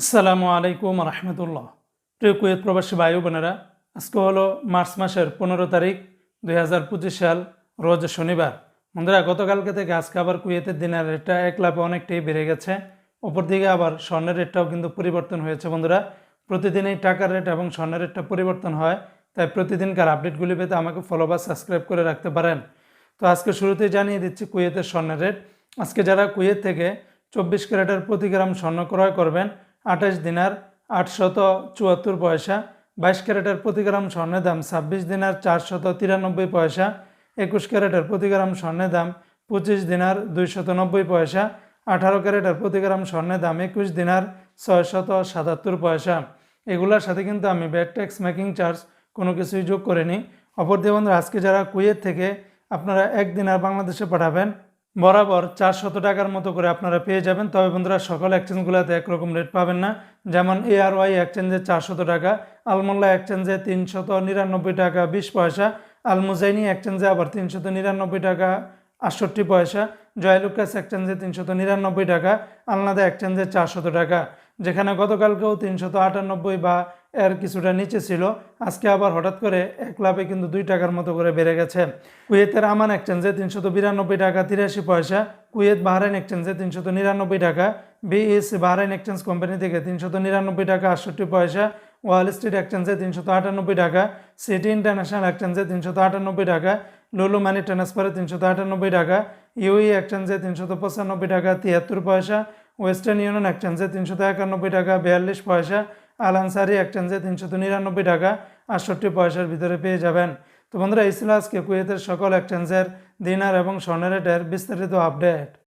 আসসালামু আলাইকুম রহমতুল্লাহ। প্রিয় কুয়েত প্রবাসী ভাই বোনেরা, আজকে হলো মার্চ মাসের পনেরো তারিখ, দুই হাজার পঁচিশ সাল, রোজ শনিবার। বন্ধুরা, গতকালকে থেকে আজকে আবার কুয়েতের দিনের রেটটা এক লাভে অনেকটাই বেড়ে গেছে। ওপর দিকে আবার স্বর্ণের রেটটাও কিন্তু পরিবর্তন হয়েছে বন্ধুরা। প্রতিদিনই টাকার রেট এবং স্বর্ণের রেটটা পরিবর্তন হয়, তাই প্রতিদিনকার আপডেটগুলি পেতে আমাকে ফলো বা সাবস্ক্রাইব করে রাখতে পারেন। তো আজকে শুরুতেই জানিয়ে দিচ্ছি কুয়েতের স্বর্ণের রেট। আজকে যারা কুয়েত থেকে চব্বিশ ক্যারেটের প্রতি গ্রাম স্বর্ণ ক্রয় করবেন আঠাশ দিনার আটশত চুয়াত্তর পয়সা, বাইশ ক্যারেটের প্রতি গ্রাম স্বর্ণের দাম ছাব্বিশ দিনার চারশত তিরানব্বই পয়সা, একুশ ক্যারেটের প্রতি গ্রাম স্বর্ণের দাম পঁচিশ দিনার দুইশত নব্বই পয়সা, আঠারো ক্যারেটের প্রতি গ্রাম স্বর্ণের দাম একুশ দিনার ছয়শত সাতাত্তর পয়সা। এগুলোর সাথে কিন্তু আমি ব্যাট ট্যাক্স মেকিং চার্জ কোনো কিছুই যোগ করিনি। অপর দিয়ে বন্ধুরা, আজকে যারা কুয়েত থেকে আপনারা এক দিনার বাংলাদেশে পাঠাবেন বরাবর চারশত টাকার মতো করে আপনারা পেয়ে যাবেন। তবে বন্ধুরা, সকল এক্সচেঞ্জগুলোতে একরকম রেট পাবেন না। যেমন এআরওয়াই এক্সচেঞ্জে চারশত টাকা, আলমোল্লা এক্সচেঞ্জে তিনশত নিরানব্বই টাকা বিশ পয়সা, আলমুজাইনি এক্সচেঞ্জে আবার তিনশত নিরানব্বই টাকা আটষট্টি পয়সা, জয়লুকাস এক্সচেঞ্জে তিনশত নিরানব্বই টাকা, আলনাদা এক্সচেঞ্জে চারশত টাকা। যেখানে গতকালকেও তিনশত আটানব্বই বা এর কিছুটা নিচে ছিল। আজকে আবার হঠাৎ করে এক লাভে কিন্তু দুই টাকার মতো করে বেড়ে গেছে। কুয়েতের আমান এক্সচেঞ্জে তিনশত বিরানব্বই টাকা, তিরাশি পয়সা। কুয়েত বাহরাইন এক্সচেঞ্জে তিনশত নিরানব্বই টাকা। বিএস বাহরাইন এক্সচেঞ্জ কোম্পানি থেকে তিনশত নিরানব্বই টাকা, আটষট্টি পয়সা। ওয়াল স্ট্রিট এক্সচেঞ্জে তিনশত আটানব্বই টাকা। সিটি ইন্টারন্যাশনাল এক্সচেঞ্জে তিনশত আটানব্বই টাকা। লুলু মানি ট্রান্সফারে তিনশত আটানব্বই টাকা। ইউই এক্সচেঞ্জে তিনশত পঁচানব্বই টাকা, তিয়াত্তর পয়সা। ওয়েস্টার্ন ইউনিয়ন এক্সচেঞ্জে তিনশত একানব্বই টাকা, বিয়াল্লিশ পয়সা। আল আনসারি এক্সচেঞ্জে তিনশত নিরানব্বই টাকা আটষট্টি পয়সার ভিতরে পেয়ে যাবেন। তো বন্ধুরা, এই ছিল আজকে কুয়েতের সকল এক্সচেঞ্জের দিনার এবং স্বর্ণের রেটের বিস্তারিত আপডেট।